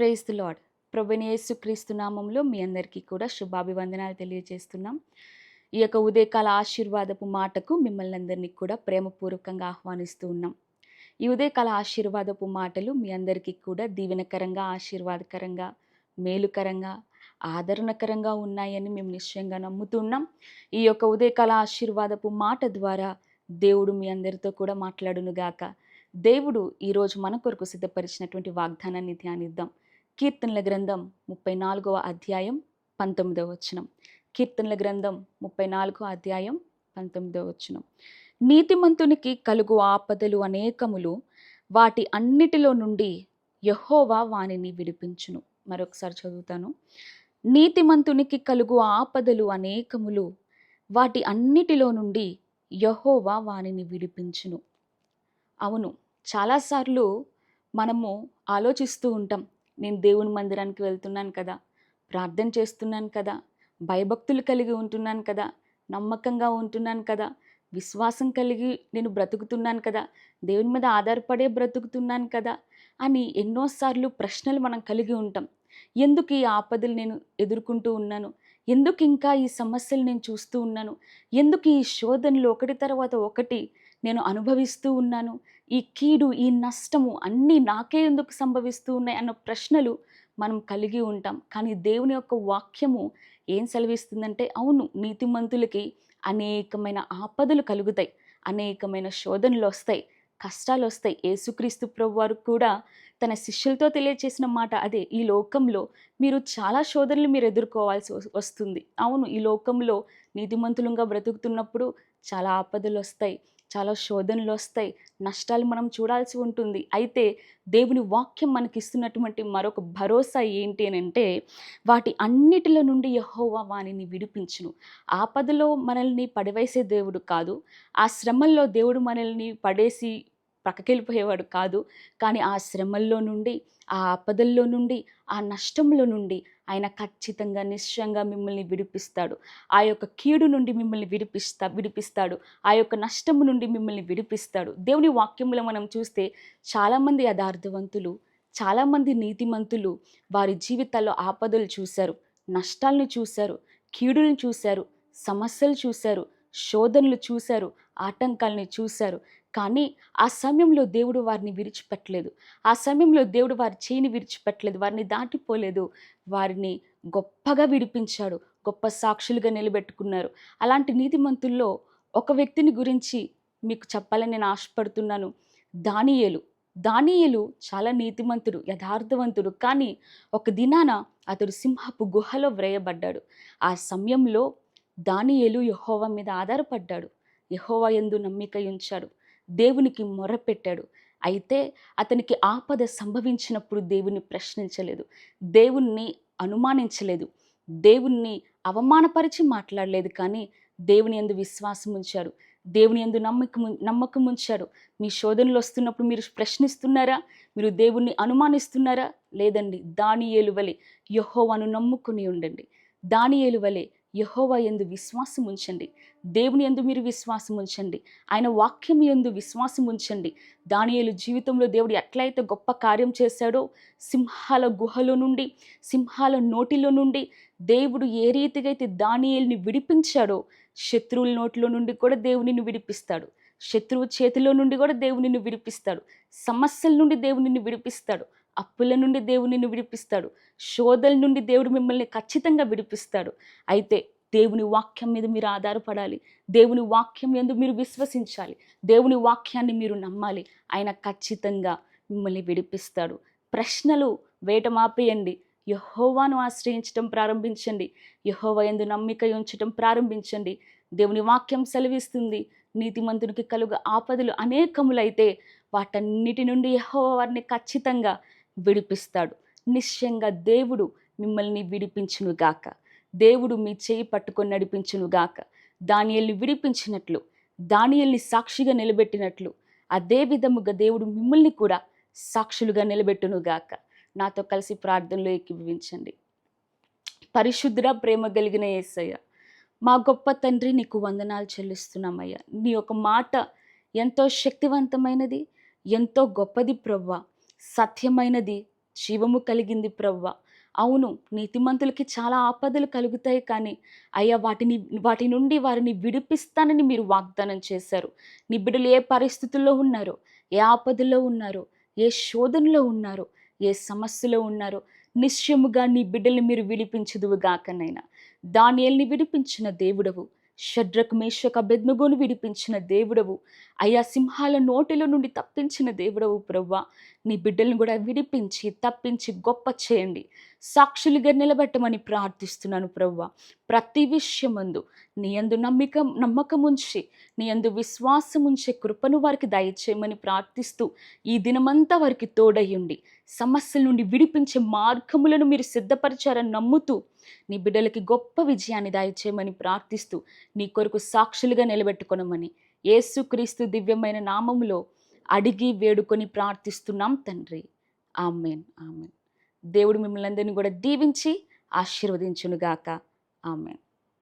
Praise the lord ప్రభునేసు క్రీస్తు నామంలో మీ అందరికీ కూడా శుభాభివందనాలు తెలియజేస్తున్నాం. ఈ యొక్క ఉదయకాల ఆశీర్వాదపు మాటకు మిమ్మల్ని అందరినీ కూడా ప్రేమపూర్వకంగా ఆహ్వానిస్తూ ఉన్నాం. ఈ ఉదయకాల ఆశీర్వాదపు మాటలు మీ అందరికీ కూడా దీవెనకరంగా ఆశీర్వాదకరంగా మేలుకరంగా ఆదరణకరంగా ఉన్నాయని మేము నిశ్చయంగా నమ్ముతున్నాం ఈ యొక్క ఉదయకాల ఆశీర్వాదపు మాట ద్వారా దేవుడు మీ అందరితో కూడా మాట్లాడునుగాక. దేవుడు ఈరోజు మన కొరకు సిద్ధపరిచినటువంటి వాగ్దానాన్ని ధ్యానిద్దాం. కీర్తనల గ్రంథం ముప్పై నాలుగవ అధ్యాయం పంతొమ్మిదవ వచనం. కీర్తనల గ్రంథం ముప్పై నాలుగో అధ్యాయం పంతొమ్మిదవ వచనం. నీతిమంతునికి కలుగు ఆపదలు అనేకములు వాటి అన్నిటిలో నుండి యహోవా వానిని విడిపించును. మరొకసారి చదువుతాను. నీతిమంతునికి కలుగు ఆపదలు అనేకములు వాటి అన్నిటిలో నుండి యహోవా వానిని విడిపించును. అవును చాలాసార్లు మనము ఆలోచిస్తూ ఉంటాం నేను దేవుని మందిరానికి వెళ్తున్నాను కదా ప్రార్థన చేస్తున్నాను కదా భయభక్తులు కలిగి ఉంటున్నాను కదా నమ్మకంగా ఉంటున్నాను కదా విశ్వాసం కలిగి నేను బ్రతుకుతున్నాను కదా దేవుని మీద ఆధారపడే బ్రతుకుతున్నాను కదా అని ఎన్నోసార్లు ప్రశ్నలు మనం కలిగి ఉంటాం. ఎందుకు ఈ ఆపదలు నేను ఎదుర్కొంటూ ఉన్నాను? ఎందుకు ఇంకా ఈ సమస్యలు నేను చూస్తూ ఉన్నాను? ఎందుకు ఈ శోధనలు ఒకటి తర్వాత ఒకటి నేను అనుభవిస్తూ ఉన్నాను. ఈ కీడు ఈ నష్టము అన్నీ నాకే ఎందుకు సంభవిస్తూ ఉన్నాయి అన్న ప్రశ్నలు మనం కలిగి ఉంటాం. కానీ దేవుని యొక్క వాక్యము ఏం సెలవిస్తుందంటే అవును నీతిమంతులకి అనేకమైన ఆపదలు కలుగుతాయి. అనేకమైన శోధనలు వస్తాయి. కష్టాలు వస్తాయి. యేసుక్రీస్తు ప్రభు వారు కూడా తన శిష్యులతో తెలియచేసిన మాట అదే. ఈ లోకంలో మీరు చాలా శోధనలు మీరు ఎదుర్కోవాల్సి వస్తుంది. అవును ఈ లోకంలో నీతిమంతులుగా బ్రతుకుతున్నప్పుడు చాలా ఆపదలు వస్తాయి. చాలా శోధనలు వస్తాయి. నష్టాలు మనం చూడాల్సి ఉంటుంది. అయితే దేవుని వాక్యం మనకి ఇస్తున్నటువంటి మరొక భరోసా ఏంటి అని అంటే వాటి అన్నిటిలో నుండి యహోవా వాణిని విడిపించును. ఆపదలో మనల్ని పడవేసే దేవుడు కాదు. ఆ శ్రమల్లో దేవుడు మనల్ని పడేసి పక్కకెళ్ళిపోయేవాడు కాదు. కానీ ఆ శ్రమల్లో నుండి ఆ ఆపదల్లో నుండి ఆ నష్టంలో నుండి ఆయన ఖచ్చితంగా నిశ్చయంగా మిమ్మల్ని విడిపిస్తాడు. ఆ యొక్క కీడు నుండి మిమ్మల్ని విడిపిస్తా విడిపిస్తాడు. ఆ యొక్క నష్టము నుండి మిమ్మల్ని విడిపిస్తాడు. దేవుని వాక్యములో మనం చూస్తే చాలామంది యథార్థవంతులు చాలామంది నీతిమంతులు వారి జీవితాల్లో ఆపదలు చూశారు నష్టాలను చూశారు కీడులను చూశారు సమస్యలు చూశారు. శోధనలు చూశారు ఆటంకాలని చూశారు. కానీ ఆ సమయంలో దేవుడు వారిని విడిచిపెట్టలేదు. ఆ సమయంలో దేవుడు వారి చేయిని విడిచిపెట్టలేదు వారిని దాటిపోలేదు. వారిని గొప్పగా విడిపించాడు గొప్ప సాక్షులుగా నిలబెట్టుకున్నారు. అలాంటి నీతిమంతుల్లో ఒక వ్యక్తిని గురించి మీకు చెప్పాలని నేను ఆశపడుతున్నాను. దానియేలు. దానియేలు చాలా నీతిమంతుడు యథార్థవంతుడు. కానీ ఒక దినాన అతడు సింహపు గుహలో వ్రేయబడ్డాడు. ఆ సమయంలో దానియేలు యహోవ మీద ఆధారపడ్డాడు. యహోవ ఎందు నమ్మిక ఉంచాడు దేవునికి మొరపెట్టాడు. అయితే అతనికి ఆపద సంభవించినప్పుడు దేవుని ప్రశ్నించలేదు. దేవుణ్ణి అనుమానించలేదు. దేవుణ్ణి అవమానపరిచి మాట్లాడలేదు కానీ దేవుని ఎందు విశ్వాసం ఉంచాడు. దేవుని ఎందు నమ్మకం నమ్మకం ఉంచాడు మీ శోధనలు వస్తున్నప్పుడు మీరు ప్రశ్నిస్తున్నారా? మీరు దేవుణ్ణి అనుమానిస్తున్నారా? లేదండి. దాని ఏలువలే యహోవాను నమ్ముకుని ఉండండి. దాని ఏలువలే యహోవా ఎందు విశ్వాసం ఉంచండి. దేవుని ఎందు మీరు విశ్వాసం ఉంచండి. ఆయన వాక్యం ఎందు విశ్వాసం ఉంచండి. దానియలు జీవితంలో దేవుడు ఎట్లయితే గొప్ప కార్యం చేశాడో సింహాల గుహలో నుండి సింహాల నోటిలో నుండి దేవుడు ఏ రీతిగా అయితే దానియల్ని విడిపించాడో శత్రువుల నోటిలో నుండి కూడా దేవునిని విడిపిస్తాడు. శత్రువు చేతిలో నుండి కూడా దేవునిని విడిపిస్తాడు. సమస్యల నుండి దేవునిని విడిపిస్తాడు. అప్పుల నుండి దేవుడు నిన్ను విడిపిస్తాడు. శోధల నుండి దేవుడు మిమ్మల్ని ఖచ్చితంగా విడిపిస్తాడు. అయితే దేవుని వాక్యం మీద మీరు ఆధారపడాలి. దేవుని వాక్యం ఎందు మీరు విశ్వసించాలి. దేవుని వాక్యాన్ని మీరు నమ్మాలి. ఆయన ఖచ్చితంగా మిమ్మల్ని విడిపిస్తాడు. ప్రశ్నలు వేట మాపేయండి. యహోవాను ఆశ్రయించడం ప్రారంభించండి. యహోవ ఎందు నమ్మిక ఉంచడం ప్రారంభించండి. దేవుని వాక్యం సెలవిస్తుంది. నీతిమంతునికి కలుగు ఆపదలు అనేకములైతే వాటన్నిటి నుండి యహోవ వారిని ఖచ్చితంగా విడిపిస్తాడు. నిశ్చయంగా దేవుడు మిమ్మల్ని విడిపించునుగాక దేవుడు మీ చేయి పట్టుకొని నడిపించునుగాక దానియల్ని విడిపించినట్లు దానియల్ని సాక్షిగా నిలబెట్టినట్లు అదే విధముగా దేవుడు మిమ్మల్ని కూడా సాక్షులుగా నిలబెట్టునుగాక నాతో కలిసి ప్రార్థనలో ఎక్కివించండి పరిశుద్ధ ప్రేమ కలిగిన ఏసయ్య మా గొప్ప తండ్రి నీకు వందనాలు చెల్లిస్తున్నామయ్యా. నీ యొక్క మాట ఎంతో శక్తివంతమైనది ఎంతో గొప్పది ప్రవ్వ. సత్యమైనది జీవము కలిగింది ప్రవ్వ. అవును నీతిమంతులకి చాలా ఆపదలు కలుగుతాయి కానీ అయ్యా వాటిని వాటి నుండి వారిని విడిపిస్తానని మీరు వాగ్దానం చేశారు. నీ బిడ్డలు ఏ పరిస్థితుల్లో ఉన్నారో? ఏ ఆపదలో ఉన్నారో? ఏ శోధనలో ఉన్నారో? ఏ సమస్యలో ఉన్నారో? నిశ్చయముగా నీ బిడ్డల్ని మీరు విడిపించదువుగాకనైనా దానియల్ని విడిపించిన దేవుడవు. షడ్రక్ మేషక బెద్నగోను విడిపించిన దేవుడవు. అయా సింహాల నోటిలో నుండి తప్పించిన దేవుడవు ప్రవ్వ. నీ బిడ్డలను కూడా విడిపించి తప్పించి గొప్ప చేయండి. సాక్షులుగా నిలబెట్టమని ప్రార్థిస్తున్నాను ప్రవ్వ. ప్రతి విషయమందు నీ అందు నమ్మిక నమ్మకం ఉంచి నీ అందు విశ్వాసం ఉంచే కృపను వారికి దయచేయమని ప్రార్థిస్తూ ఈ దినమంతా వారికి తోడయ్యుండి సమస్యల నుండి విడిపించే మార్గములను మీరు సిద్ధపరిచారని నమ్ముతూ నీ బిడ్డలకి గొప్ప విజయాన్ని దయచేయమని ప్రార్థిస్తూ నీ కొరకు సాక్షులుగా నిలబెట్టుకొనమని యేసుక్రీస్తు దివ్యమైన నామములో అడిగి వేడుకొని ప్రార్థిస్తున్నాం తండ్రి. ఆమెన్. ఆమెన్. దేవుడు మిమ్మల్ని అందరినీ కూడా దీవించి ఆశీర్వదించునుగాక. ఆమెన్.